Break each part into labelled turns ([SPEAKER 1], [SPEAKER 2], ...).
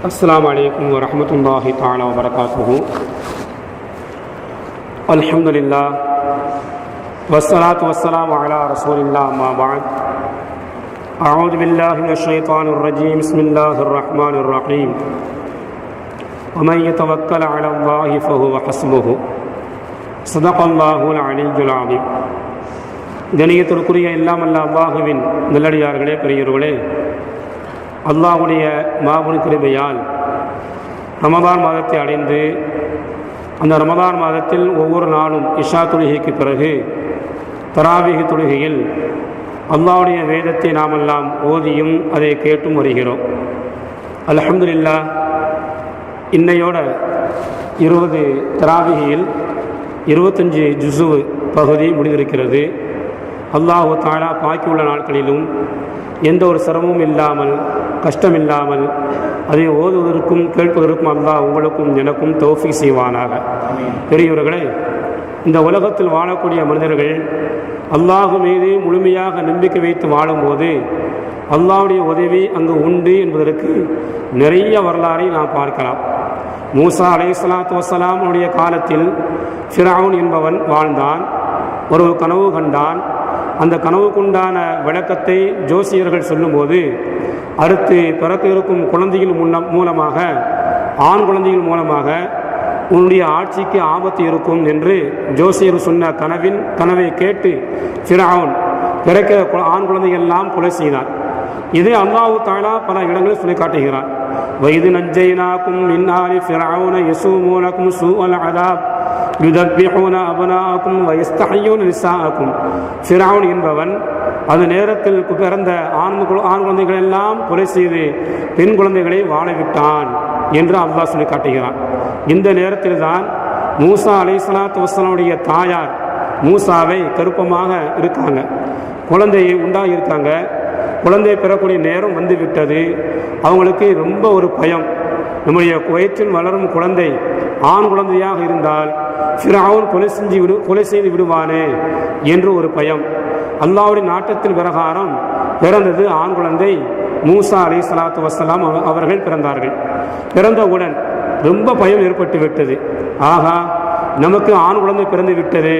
[SPEAKER 1] السلام عليكم ورحمة الله تعالى وبركاته الحمد لله والصلاة والسلام على رسول الله ما بعد أعوذ بالله من الشيطان الرجيم بسم الله الرحمن الرحيم ومن يتوكل على الله فهو حسبه صدق الله العلي العظيم கணியத்திற்குரிய எல்லாம் அல்ல அல்லாஹுவின் நல்லடியார்களே பெரியவர்களே அல்லாஹுடைய மாபெரும் கிருமையால் ரமதான் மாதத்தை அடைந்து அந்த ரமதான் மாதத்தில் ஒவ்வொரு நாளும் இஷா தொழுகைக்கு பிறகு தராவிக தொழுகையில் அல்லாவுடைய வேதத்தை நாமெல்லாம் ஓதியும் அதை கேட்டும் வருகிறோம். அல்ஹம்துலில்லா இன்னையோட இருபது தராவிகையில் இருபத்தஞ்சு ஜுசு பகுதி முடிந்திருக்கிறது. அல்லாஹு தாலா பாக்கியுள்ள நாட்களிலும் எந்த ஒரு சிரமமும் இல்லாமல் கஷ்டம் இல்லாமல் அதை ஓதுவதற்கும் கேட்பதற்கும் அல்லாஹ் உங்களுக்கும் எனக்கும் தோஃபி செய்வானாக. பெரியவர்களே இந்த உலகத்தில் வாழக்கூடிய மனிதர்கள் அல்லாஹு மீது முழுமையாக நம்பிக்கை வைத்து வாழும்போது அல்லாவுடைய உதவி அங்கு உண்டு என்பதற்கு நிறைய வரலாறை நாம் பார்க்கலாம். மூசா அலை சலாத்து வசலாமுடைய காலத்தில் ஃபிரவுன் என்பவன் வாழ்ந்தான் ஒரு கனவு கண்டான். அந்த கனவுக்குண்டான விளக்கத்தை ஜோசியர்கள் சொல்லும்போது அடுத்து பிறக்க இருக்கும் குழந்தைகள் முன்ன மூலமாக ஆண் குழந்தைகள் மூலமாக உன்னுடைய ஆட்சிக்கு ஆபத்து இருக்கும் என்று ஜோசியர் சொன்ன கனவின் கனவை கேட்டு ஃபிரவுன் பிறக்க ஆண் குழந்தைகள் எல்லாம் கொலை செய்தான் இதை அல்லாஹு தாலா பல இடங்களில் சொல்லி காட்டுகிறார். வயது நஜ்ஜைனாக்கும் மின்னாலி ஃபிரவுன யசூமூனக்கும் சூஅல் அதாப் யுதப்பிஹூன அபனாக்கும் வயஸ்தஹையூன் நிசாக்கும் ஃபிரவுன் என்பவன் அந்த நேரத்தில் பிறந்த ஆண் ஆண் குழந்தைகள் எல்லாம் கொலை செய்து பெண் குழந்தைகளை வாழ விட்டான் என்று அல்லாஹ் சொல்லி காட்டுகிறான். இந்த நேரத்தில் தான் மூசா அலை சலாத்து வசலாமுடைய தாயார் மூசாவை கருப்பமாக இருக்காங்க. குழந்தையை உண்டாகி இருக்காங்க குழந்தை பெறக்கூடிய நேரம் வந்து விட்டது அவங்களுக்கு ரொம்ப ஒரு பயம். நம்முடைய வயிற்றில் வளரும் குழந்தை ஆண் குழந்தையாக இருந்தால் ஃபிரவுன் கொலை செஞ்சு விடு கொலை செய்து விடுவானே என்று ஒரு பயம். அல்லாவுடைய நாட்டத்தின் பிரகாரம் பிறந்தது ஆண் குழந்தை. மூசா அலி சலாத்து வசலாம் அவர்கள் பிறந்தார்கள். பிறந்தவுடன் ரொம்ப பயம் ஏற்பட்டு விட்டது. ஆகா நமக்கு ஆண் குழந்தை பிறந்து விட்டது.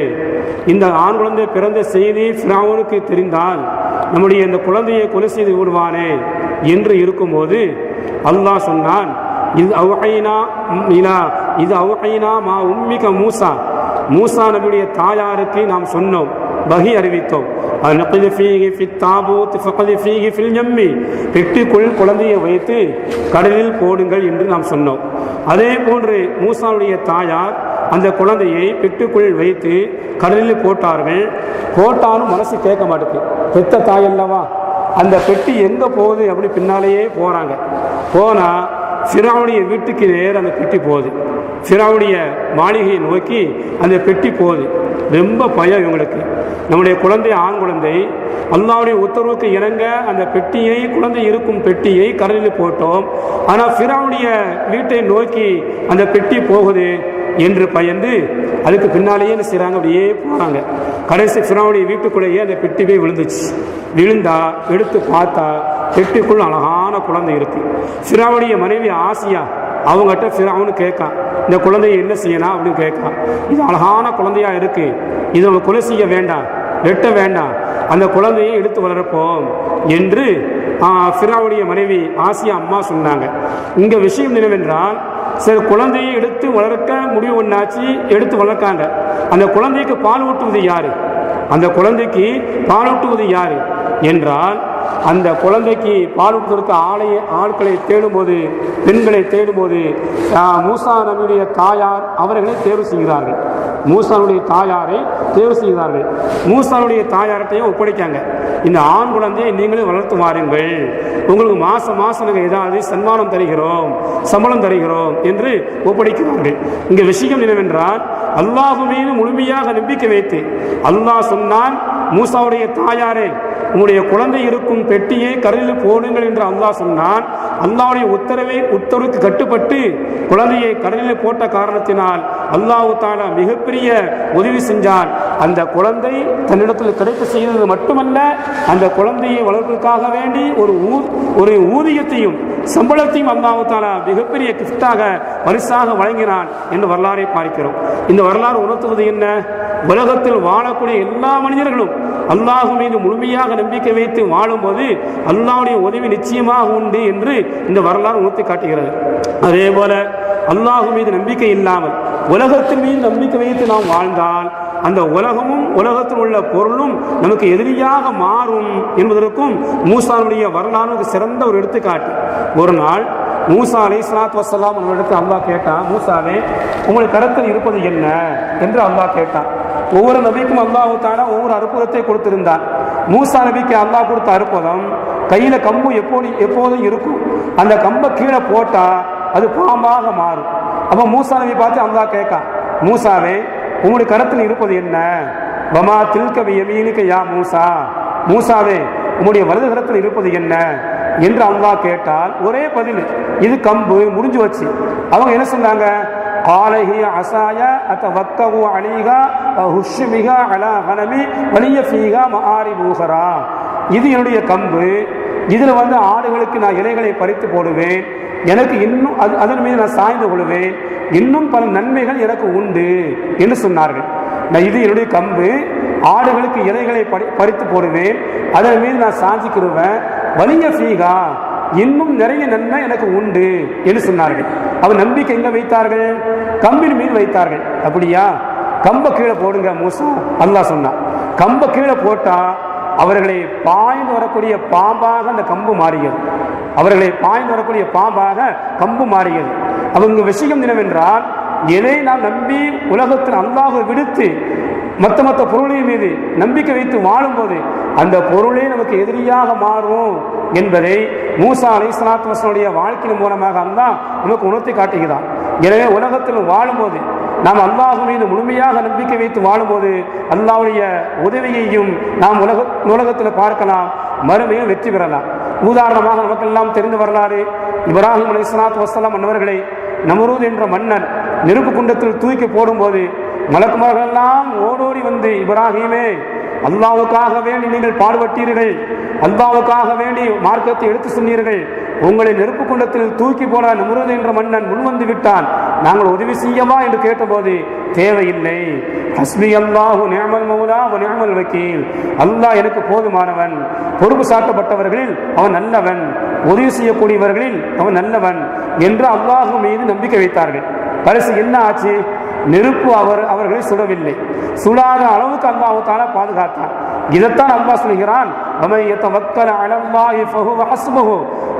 [SPEAKER 1] இந்த ஆண் குழந்தை பிறந்த செய்தி ஃபிரவுனுக்கு தெரிந்தால் நம்முடைய இந்த குழந்தையை கொலை செய்து விடுவானே என்று இருக்கும்போது அல்லாஹ் சொன்னான் இது அவுஹைனா இலா இது அவுஹைனா மா உம்மிக மூசா. மூசா நபியுடைய தாயாருக்கு நாம் சொன்னோம் பகி அறிவித்தோம். அனqiது ஃபீஹி ஃபித் தாபூத் ஃபகதி ஃபீஹி ஃபில் ஜம்மி. பெட்டிக்குள் குழந்தையை வைத்து கடலில் போடுங்கள் என்று நாம் சொன்னோம். அதே போன்று மூசாவுடைய தாயார் அந்த குழந்தையை பெட்டுக்குள் வைத்து கடலில் போட்டார்கள். போட்டாலும் மனசு கேட்க மாட்டேங்குது பெத்த தாய் அல்லவா? அந்த பெட்டி எங்கே போகுது? அப்படி பின்னாலேயே போகிறாங்க போனால் சிராவுடைய வீட்டுக்கு நேர் அந்த பெட்டி போகுது. சிராவுடைய மாளிகையை நோக்கி அந்த பெட்டி போகுது. ரொம்ப பயம் இவங்களுக்கு. நம்முடைய குழந்தை ஆண் குழந்தை அல்லாவுடைய உத்தரவுக்கு இணங்க அந்த பெட்டியை குழந்தை இருக்கும் பெட்டியை கடலில் போட்டோம். ஆனால் சிராவுடைய வீட்டை நோக்கி அந்த பெட்டி போகுது என்று பயந்து அதுக்கு பின்னாலேயே என்ன செய்கிறாங்க அப்படியே போகிறாங்க கடைசி ஃபிராவுடைய வீட்டுக்குள்ளேயே அந்த பெட்டி போய் விழுந்துச்சு. விழுந்தா எடுத்து பார்த்தா பெட்டிக்குள் அழகான குழந்தை இருக்கு ஃபிராவுடைய மனைவி ஆசியா அவங்ககிட்ட ஃபிராவுன்னு கேட்கான் இந்த குழந்தையை என்ன செய்யலாம் அப்படின்னு கேட்கான் இது அழகான குழந்தையா இருக்கு. இதை நம்ம கொலை செய்ய வேண்டாம். வெட்ட வேண்டாம். அந்த குழந்தையை எடுத்து வளர்ப்போம் என்று சிறாவுடைய ஃபிராவுடைய மனைவி ஆசியா அம்மா சொன்னாங்க. இங்க விஷயம் என்னவென்றால் சரி குழந்தையை எடுத்து வளர்க்க முடிவு ஒன்றாச்சு எடுத்து வளர்க்காங்க. அந்த குழந்தைக்கு பால் ஊட்டுவது யாரு? அந்த குழந்தைக்கு பாலூட்டுவது யார்? என்றால் அந்த குழந்தைக்கு பாலூட்டுவதற்கு ஆலய ஆட்களை தேடும்போது பெண்களை தேடும்போது மூசா நபியுடைய தாயார் அவர்களை தேர்வு செய்கிறார்கள். மூசாவுடைய தாயாரை தேர்வு செய்கிறார்கள் மூசாவுடைய தாயார்கிட்டையும் ஒப்படைக்காங்க. இந்த ஆண் குழந்தையை நீங்களே வளர்த்து வாருங்கள். உங்களுக்கு மாசம் மாசம் நாங்கள் ஏதாவது சன்மானம் தருகிறோம் சம்பளம் தருகிறோம் என்று ஒப்படைக்கிறார்கள். இங்கே விஷயம் என்னவென்றால் அல்லாஹு மீது முழுமையாக நம்பிக்கை வைத்து அல்லாஹ் சொன்னான் மூசாவுடைய தாயாரே உங்களுடைய குழந்தை இருக்கும் பெட்டியை கரையில் போடுங்கள் என்று அல்லாஹ் சொன்னான். அல்லாவுடைய உத்தரவை உத்தரவுக்கு கட்டுப்பட்டு குழந்தையை கடலில் போட்ட காரணத்தினால் அல்லாஹு தாலா மிகப்பெரிய உதவி செஞ்சான். அந்த குழந்தை தன்னிடத்தில் கிடைக்க செய்தது மட்டுமல்ல அந்த குழந்தையை வளர்ப்பதற்காக வேண்டி ஒரு ஊ ஒரு ஊதியத்தையும் சம்பளத்தையும் அல்லாஹு தாலா மிகப்பெரிய கிஃப்டாக பரிசாக வழங்கினான் என்று வரலாறை பார்க்கிறோம். இந்த வரலாறு உணர்த்துவது என்ன? உலகத்தில் வாழக்கூடிய எல்லா மனிதர்களும் அல்லாஹு மீது முழுமையாக நம்பிக்கை வைத்து வாழும்போது அல்லாவுடைய உதவி நிச்சயமாக உண்டு என்று இந்த வரலாறு உணர்த்தி காட்டுகிறது. அதே போல அல்லாஹு மீது நம்பிக்கை இல்லாமல் உலகத்தின் மீது நம்பிக்கை வைத்து நாம் வாழ்ந்தால் அந்த உலகமும் உலகத்தில் உள்ள பொருளும் நமக்கு எதிரியாக மாறும் என்பதற்கும் மூசாவுடைய வரலாறு ஒரு சிறந்த ஒரு எடுத்துக்காட்டு. ஒரு நாள் மூசா அலை சலாத் வசலாம் அவர்களிடத்தில் அல்லாஹ் கேட்டான் மூசாவே உங்களுக்கு கருத்தில் இருப்பது என்ன? என்று அல்லாஹ் கேட்டான். ஒவ்வொரு நபிக்கும் அல்லாஹு தாலா ஒவ்வொரு அற்புதத்தை கொடுத்திருந்தான் மூசா நபிக்கு அல்லாஹ் கொடுத்த அற்புதம் கையில கம்பு எப்போது எப்போதும் இருக்கும். அந்த கம்பை கீழே போட்டா அது பாம்பாக மாறும். அப்போ மூசா நபி பார்த்து அல்லாஹ் கேட்கான் மூசாவே உங்களுடைய கருத்தில் இருப்பது என்ன? பமா தில்கவி எமீனுக்கு யா மூசா. மூசாவே உங்களுடைய வலது கரத்தில் இருப்பது என்ன? என்று அல்லாஹ் கேட்டால் ஒரே பதில் இது கம்பு முடிஞ்சு வச்சு அவங்க என்ன சொன்னாங்க? காலஹி அசாய அத்த வக்கவு அலிகா ஹுஷுமிகா அலா ஹனமி வலிய ஃபீகா மஹாரி பூகரா இது என்னுடைய கம்பு. இதில் வந்து ஆடுகளுக்கு நான் இலைகளை பறித்து போடுவேன். எனக்கு இன்னும் அது அதன் மீது நான் சாய்ந்து கொள்வேன். இன்னும் பல நன்மைகள் எனக்கு உண்டு என்று சொன்னார்கள். நான் இது என்னுடைய கம்பு. ஆடுகளுக்கு இலைகளை பறி பறித்து போடுவேன். அதன் மீது நான் சாஞ்சிக்கிடுவேன் வலிய ஃபீகா இன்னும் நிறைய நன்மை எனக்கு உண்டு என்று சொன்னார்கள். அவர் நம்பிக்கை எங்க வைத்தார்கள்? கம்பின் மீது வைத்தார்கள். அப்படியா? கம்ப கீழே போடுங்க மூசா. அல்லாஹ் சொன்னான். கம்ப கீழே போட்டா அவர்களை பாய்ந்து வரக்கூடிய பாம்பாக அந்த கம்பு மாறியது அவர்களை பாய்ந்து வரக்கூடிய பாம்பாக கம்பு மாறியது அவங்க விஷயம் என்னவென்றால் எதை நாம் நம்பி உலகத்தில் அல்லாஹை விடுத்து மற்ற மற்ற பொருளின் மீது நம்பிக்கை வைத்து வாழும்போது அந்த பொருளே நமக்கு எதிரியாக மாறும். என்பதை மூசா அலை சலாத்து வசனுடைய வாழ்க்கையின் மூலமாக அல்லாஹ் நமக்கு உணர்த்தி காட்டுகிறான். எனவே உலகத்தில் வாழும்போது நாம் அல்லாஹு மீது முழுமையாக நம்பிக்கை வைத்து வாழும்போது அல்லாவுடைய உதவியையும் நாம் உலக உலகத்தில் பார்க்கலாம் மறுமையும் வெற்றி பெறலாம். உதாரணமாக நமக்கெல்லாம் தெரிந்த வரலாறு இப்ராஹிம் அலி சலாத்து வசலாம் அன்னவர்களை நமரூத் என்ற மன்னன் நெருப்பு குண்டத்தில் தூக்கி போடும்போது மலக்குமார்களெல்லாம் ஓடோடி வந்து இப்ராஹிமே அல்லாவுக்காக வேண்டி நீங்கள் பாடுபட்டீர்கள். அல்லாவுக்காக வேண்டி மார்க்கத்தை எடுத்து சொன்னீர்கள். உங்களை நெருப்பு குண்டத்தில் தூக்கி போன நமுருது என்ற மன்னன் முன்வந்து விட்டான். நாங்கள் உதவி செய்யவா என்று கேட்டபோது தேவையில்லை. ஹஸ்மி அல்லாஹு நியமல் மௌலா வ நியமல் வக்கீல். அல்லாஹ் எனக்கு போதுமானவன். பொறுப்பு சாட்டப்பட்டவர்களில் அவன் நல்லவன். உதவி செய்யக்கூடியவர்களில் அவன் நல்லவன். என்று அல்லாஹு மீது நம்பிக்கை வைத்தார்கள். பரிசு என்ன ஆச்சு? நெருப்பு அவர் அவர்களை சுடவில்லை. சுடாத அளவுக்கு அல்லாஹால பாதுகாத்தான். இதைத்தான் அல்லாஹ் சொல்கிறான்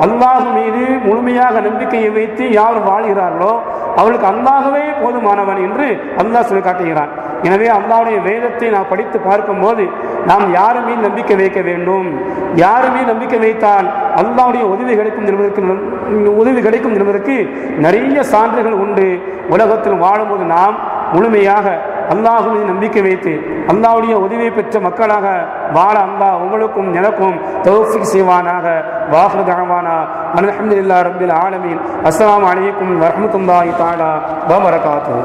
[SPEAKER 1] அல்லாஹ் மீது முழுமையாக நம்பிக்கையை வைத்து யார் வாழ்கிறார்களோ அவளுக்கு அல்லாகவே போதுமானவன் என்று அல்லாஹ் சொல்லி காட்டுகிறான். எனவே அல்லாவுடைய வேதத்தை நாம் படித்து பார்க்கும்போது நாம் யாருமே நம்பிக்கை வைக்க வேண்டும்? யாருமே நம்பிக்கை வைத்தால் அல்லாவுடைய உதவி கிடைக்கும் என்பதற்கு உதவி கிடைக்கும் என்பதற்கு நிறைய சான்றுகள் உண்டு. உலகத்தில் வாழும்போது நாம் முழுமையாக அல்லாஹுமே நம்பிக்கை வைத்து அல்லாவுடைய உதவி பெற்ற மக்களாக வாழ அல்லா உங்களுக்கும் எனக்கும் தௌஃபிக் செய்வானாக. வாஹு தகவானா அலமதுல்லா ரபில் ஆலமீன். அஸ்லாம் அலைக்கும் வரமத்துல்லாஹி தாலா வபரகாத்து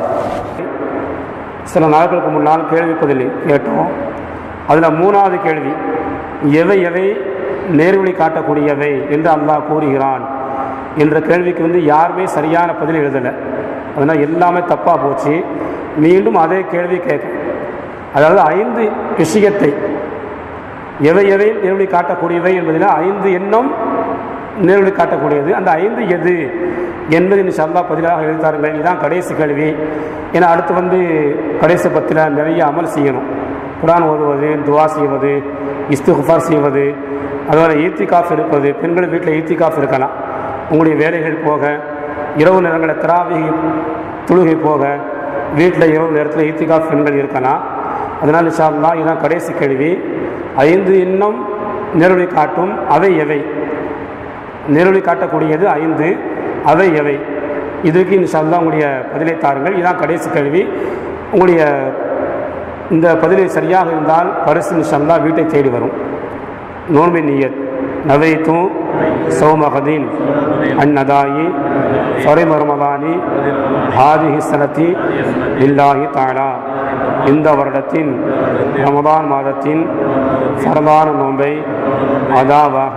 [SPEAKER 1] சில நாட்களுக்கு முன்னால் கேள்வி பதில் கேட்டோம். அதில் மூணாவது கேள்வி எவை எவை நேர்வழி காட்டக்கூடியவை என்று அல்லாஹ் கூறுகிறான் என்ற கேள்விக்கு வந்து யாருமே சரியான பதில் எழுதலை. அதனால் எல்லாமே தப்பாக போச்சு. மீண்டும் அதே கேள்வி கேட்க அதாவது ஐந்து விஷயத்தை எவை எவை நேர்வழி காட்டக்கூடியவை என்பதில் ஐந்து எண்ணம் நேரடி காட்டக்கூடியது. அந்த ஐந்து எது என்பது இன்னும் பதிலாக எழுத்தாருங்கள் இதுதான் கடைசி கேள்வி. ஏன்னா அடுத்து வந்து கடைசி பத்தில் நிறைய அமல் செய்யணும். குரான் ஓதுவது துவா செய்வது இஸ்துஃபார் செய்வது அதோட ஈத்திகாஃப் இருப்பது பெண்கள் வீட்டில் ஈத்திகாஃப் இருக்கலாம். உங்களுடைய வேலைகள் போக இரவு நேரங்களில் திராவி தொழுகை போக வீட்டில் இரவு நேரத்தில் ஈத்திகாஃப் பெண்கள் இருக்கலாம். அதனால் இஷால்லா இதுதான் கடைசி கேள்வி. ஐந்து இன்னும் நேரடி காட்டும் அவை எவை? நேரொலி காட்டக்கூடியது ஐந்து அவை எவை? இதுக்கு இன்ஷால்லா உங்களுடைய பதிலை தாருங்கள். இதுதான் கடைசி கேள்வி. உங்களுடைய இந்த பதிலை சரியாக இருந்தால் பரிசு இன்ஷால்லா வீட்டை தேடி வரும். நோன்பின் நீயத். நவைத்து சௌமகதீன் அந்நதாயி ஃபரிம் ரமதானி ஹாதிஹி சனத்தி இல்லாஹி தாலா இந்த வருடத்தின் ரமதான் மாதத்தின் சரதான நோன்பை அதாவாக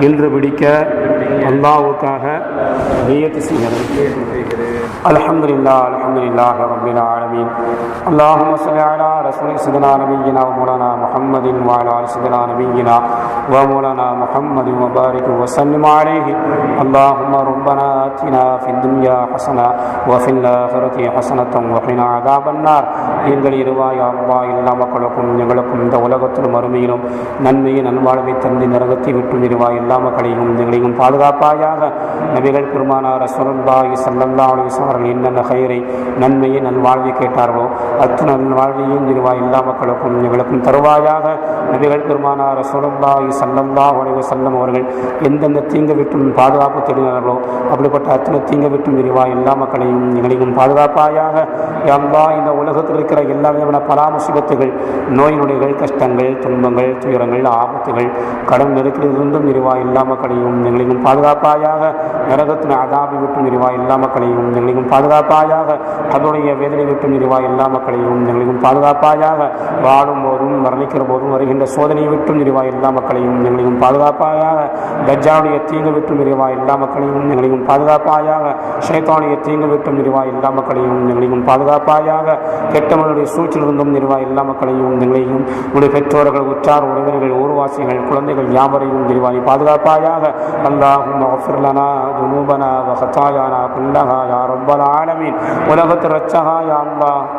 [SPEAKER 1] இன்று பிடிக்க அல்லாவுக்காக நியத்து செய்கிறது الحمد لله الحمد لله رب العالمين اللهم صل على رسول سيدنا نبينا ومولانا محمد وعلى ال سيدنا نبينا ومولانا محمد وبارك وسلم عليه اللهم ربنا اتنا في الدنيا حسنه وفي الاخره حسنه وقنا عذاب النار எங்கள் இருவாய் அவ்வா எல்லா மக்களுக்கும் எங்களுக்கும் இந்த உலகத்திலும் அருமையிலும் நன்மையை நல்வாழ்வை தந்து நரகத்தை விட்டும் இருவாய் எல்லா மக்களையும் எங்களையும் பாதுகாப்பாயாக நபிகள் பெருமானார் ரசூலுல்லாஹி ஸல்லல்லாஹு அலைஹி வஸல்லம் அவர்கள் என்னென்ன கயிறை நன்மையை நல்வாழ்வை கேட்டார்களோ அத்து நல்வாழ்வையும் இருவாய் எல்லா மக்களுக்கும் எங்களுக்கும் தருவாயாக. நபிகள் பெருமானார் ரசூலுல்லாஹி ஸல்லல்லாஹு அலைஹி வஸல்லம் அவர்கள் எந்தெந்த தீங்கு விட்டும் பாதுகாப்பு தெரிந்தார்களோ அப்படிப்பட்ட அத்தனை தீங்கு விட்டும் இருவாய் எல்லா மக்களையும் எங்களையும் பாதுகாப்பாயாக. யல்லா இந்த உலகத்தில் இருக்கிற எல்லா விதமான பராமசிபத்துகள் நோய் நொடிகள் கஷ்டங்கள் துன்பங்கள் துயரங்கள் ஆபத்துகள் கடன் நெருக்கிலிருந்தும் இருவா எல்லா மக்களையும் எங்களையும் பாதுகாப்பாயாக. நரகத்தின் அதாபி விட்டும் இருவா எல்லா மக்களையும் எங்களையும் பாதுகாப்பாயாக அதனுடைய வேதனை விட்டும் இருவா எல்லா மக்களையும் எங்களையும் பாதுகாப்பாயாக வாழும் போதும் மரணிக்கிற போதும் வருகின்ற சோதனை விட்டும் இருவா எல்லா மக்களையும் எங்களையும் பாதுகாப்பாயாக தஜாவுடைய தீங்கு விட்டும் இருவா எல்லா மக்களையும் எங்களையும் பாதுகாப்பாயாக ஷைத்தானுடைய தீங்கு விட்டும் இருவா எல்லா மக்களையும் எங்களையும் பாதுகாப்பாயாக கெட்டவனுடைய சூழ்ச்சியிலிருந்தும் நிர்வா எல்லா மக்களையும் எங்களையும் உடைய பெற்றோர்கள் உற்றார் உறவினர்கள் ஊர்வாசிகள் குழந்தைகள் யாவரையும் நிர்வாணி பாதுகாப்பாயாக அல்லாஹும் அஃபிர்லனா துனூபனா வஹத்தாயானா குல்லஹா யா ரப்பல் ஆலமீன். உலகத்து ரச்சகா யா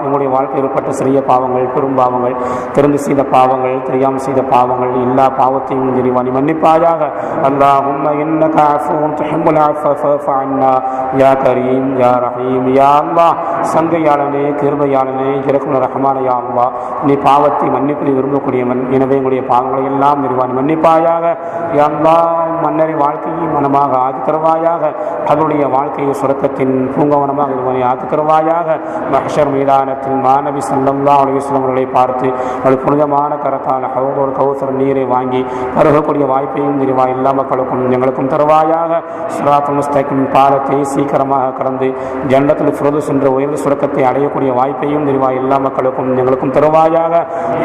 [SPEAKER 1] எங்களுடைய வாழ்க்கையில் ஏற்பட்ட சிறிய பாவங்கள் பெரும்பாவங்கள் திறந்து செய்த பாவங்கள் தெரியாமல் செய்த பாவங்கள் எல்லா பாவத்தையும் நிர்வாணி மன்னிப்பாயாக. அல்லாஹும் இன்னக அஃபூன் துஹிப்புல் அஃப ஃபஃபு யா கரீம் யா ரஹீம் யா அல்லாஹ். சங்கையாளனே கிருபையாளனே இறக்கும் ரஹமானையா அல்லாஹ். நீ பாவத்தை மன்னிப்பதை விரும்பக்கூடியவன். எனவே எங்களுடைய பாவங்களை எல்லாம் நிர்வாணி மன்னிப்பாயாக. யா அல்லாஹ் மன்னரை வாழ்க்கையை மனமாக ஆக்கி தருவாயாக. அவருடைய வாழ்க்கையை சுரக்கத்தின் பூங்கவனமாக கவனமாக ஆக்கி தருவாயாக மஹஷர் மீதானத்தில் மாணவி சல்லல்லா அலுவலம் அவர்களை பார்த்து அவள் புனிதமான கரத்தால் ஒரு கௌசர நீரை வாங்கி பருகக்கூடிய வாய்ப்பையும் நிர்வா எல்லா மக்களுக்கும் எங்களுக்கும் தருவாயாக. சிராத்து முஸ்தகின் பாலத்தை சீக்கிரமாக கடந்து ஜன்னத்தில் ஃபிரோது சென்ற உயர்ந்த சுரக்கத்தை அடையக்கூடிய வாய்ப்பையும் நிர்வா எல்லா மக்களுக்கும் எங்களுக்கும் தருவாயாக.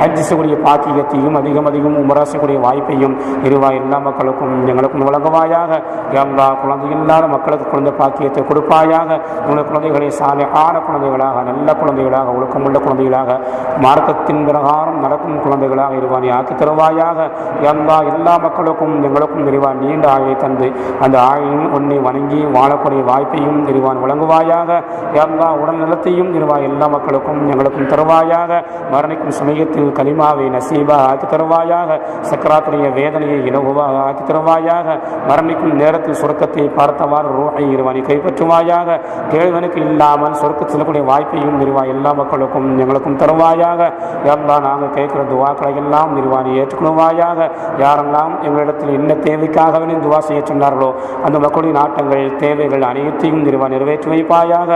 [SPEAKER 1] ஹஜ் செய்யக்கூடிய பாக்கியத்தையும் அதிகம் அதிகம் உமராசக்கூடிய வாய்ப்பையும் நிர்வா எல்லா மக்களுக்கும் எங்களுக்கும் வழங்குவாயாக. எல்லா குழந்தை இல்லாத மக்களுக்கு குழந்தை பாக்கியத்தை கொடுப்பாயாக. உங்களுடைய குழந்தைகளை சாலையான குழந்தைகளாக நல்ல குழந்தைகளாக ஒழுக்கமுள்ள குழந்தைகளாக மார்க்கத்தின் பிரகாரம் நடக்கும் குழந்தைகளாக இருவானி. ஆக்கி தருவாயாக. எல்லா எல்லா மக்களுக்கும் எங்களுக்கும் நிறைவான் நீண்ட ஆயுளை தந்து அந்த ஆயுளில் உன்னை வணங்கி வாழக்கூடிய வாய்ப்பையும் நிறைவான் வழங்குவாயாக. எல்லா உடல் நலத்தையும் நிறுவா எல்லா மக்களுக்கும் எங்களுக்கும் தருவாயாக. மரணிக்கும் சமயத்தில் கலிமாவை நசீபாக ஆக்கி தருவாயாக. சக்கராத்துடைய வேதனையை இலகுவாக ஆக்கி தருவாயாக. மரணிக்கும் நேரத்தில் சுருக்கத்தை பார்த்தவாறு ரூஹை இருவானி கைப்பற்றுவாயாக. தேவனுக்கு இல்லாமல் சுருக்க செல்லக்கூடிய வாய்ப்பையும் நிறுவா எல்லா மக்களுக்கும் எங்களுக்கும் தருவாயாக. எல்லாம் நாங்கள் கேட்கிற துவாக்களை எல்லாம் நிறுவாணி ஏற்றுக்கொள்வாயாக யாரெல்லாம் எங்களிடத்தில் என்ன தேவைக்காகவே துவா செய்ய சொன்னார்களோ அந்த மக்களின் ஆட்டங்கள் தேவைகள் அனைத்தையும் நிறுவா நிறைவேற்றி வைப்பாயாக.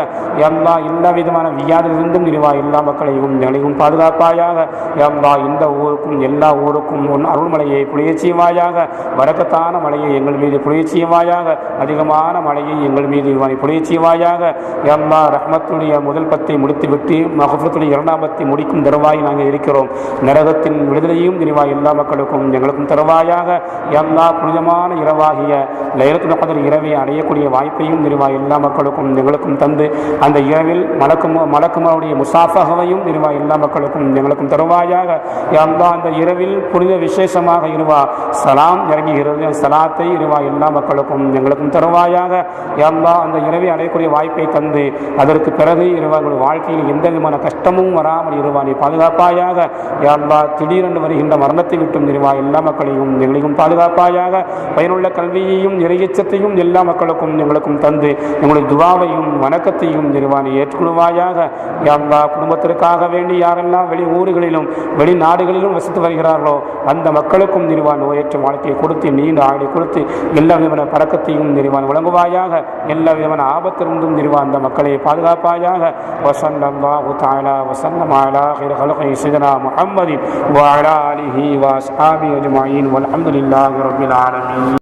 [SPEAKER 1] எல்லா எல்லா விதமான வியாதிலிருந்தும் நிறுவா எல்லா மக்களையும் நிலையும் பாதுகாப்பாயாக. எல்லா இந்த ஊருக்கும் எல்லா ஊருக்கும் உன் அருள்மலையை புளிய செய்வாயாக. வரக்கத்தான மழையை எங்கள் மீது புளிய செய்வாயாக. அதிகமான மழையை எங்கள் மீது நிர்வாணி புளிய செய்வாயாக. எல்லா ரஹ்மத்துடைய முதல் பத்தை முடித்துவிட்டு மகஃபத்துடைய இரண்டாம் பத்தை முடிக்கும் தருவாய் நாங்கள் இருக்கிறோம். நரகத்தின் விடுதலையும் நினைவாய் எல்லா மக்களுக்கும் எங்களுக்கும் தருவாயாக. எல்லா புனிதமான இரவாகிய லைலத்துல் கதர் இரவை அடையக்கூடிய வாய்ப்பையும் நினைவாய் எல்லா மக்களுக்கும் எங்களுக்கும் தந்து அந்த இரவில் மலக்கும் மலக்குமாருடைய முசாஃபகவையும் நினைவாய் எல்லா மக்களுக்கும் எங்களுக்கும் தருவாயாக. எல்லா அந்த இரவில் புனித விசேஷமாக இருவா. சலாம் இறங்குகிறது சலாத்தை இருவா எல்லா மக்களுக்கும் எங்களுக்கும் தருவாயாக. எல்லா அந்த இரவை அடையக்கூடிய வாய்ப்பு தந்து அதற்கு பிறகு இருவார்கள் வாழ்க்கையில் எந்த விதமான கஷ்டமும் வராமல் இருவானை பாதுகாப்பாயாக. யாழ்லா திடீரென்று வருகின்ற மரணத்தை விட்டும் நிறுவா எல்லா மக்களையும் எங்களையும் பாதுகாப்பாயாக. பயனுள்ள கல்வியையும் இறையச்சத்தையும் எல்லா மக்களுக்கும் எங்களுக்கும் தந்து எங்களுடைய துவாவையும் வணக்கத்தையும் நிறுவா ஏற்றுக்கொள்வாயாக. யாழ்லா குடும்பத்திற்காக வேண்டி யாரெல்லாம் வெளி ஊர்களிலும் வெளிநாடுகளிலும் வசித்து வருகிறார்களோ அந்த மக்களுக்கும் நிறுவான் நோயற்ற வாழ்க்கையை கொடுத்து நீண்ட ஆடை கொடுத்து எல்லா விதமான பறக்கத்தையும் நிறுவான் வழங்குவாயாக. எல்லா விதமான ஆபத்திலிருந்தும் கொண்டிருவான் அந்த மக்களை பாதுகாப்பாயாக வசல்லாஹு தாலா வசல்லம் அலா ஹிர் ஹலகை சிதனா முஹம்மதின் வாலா அலிஹி வாஸ் ஆபி அஜ்மாயின் வலமதுல்லாஹி ரபில் ஆலமீன்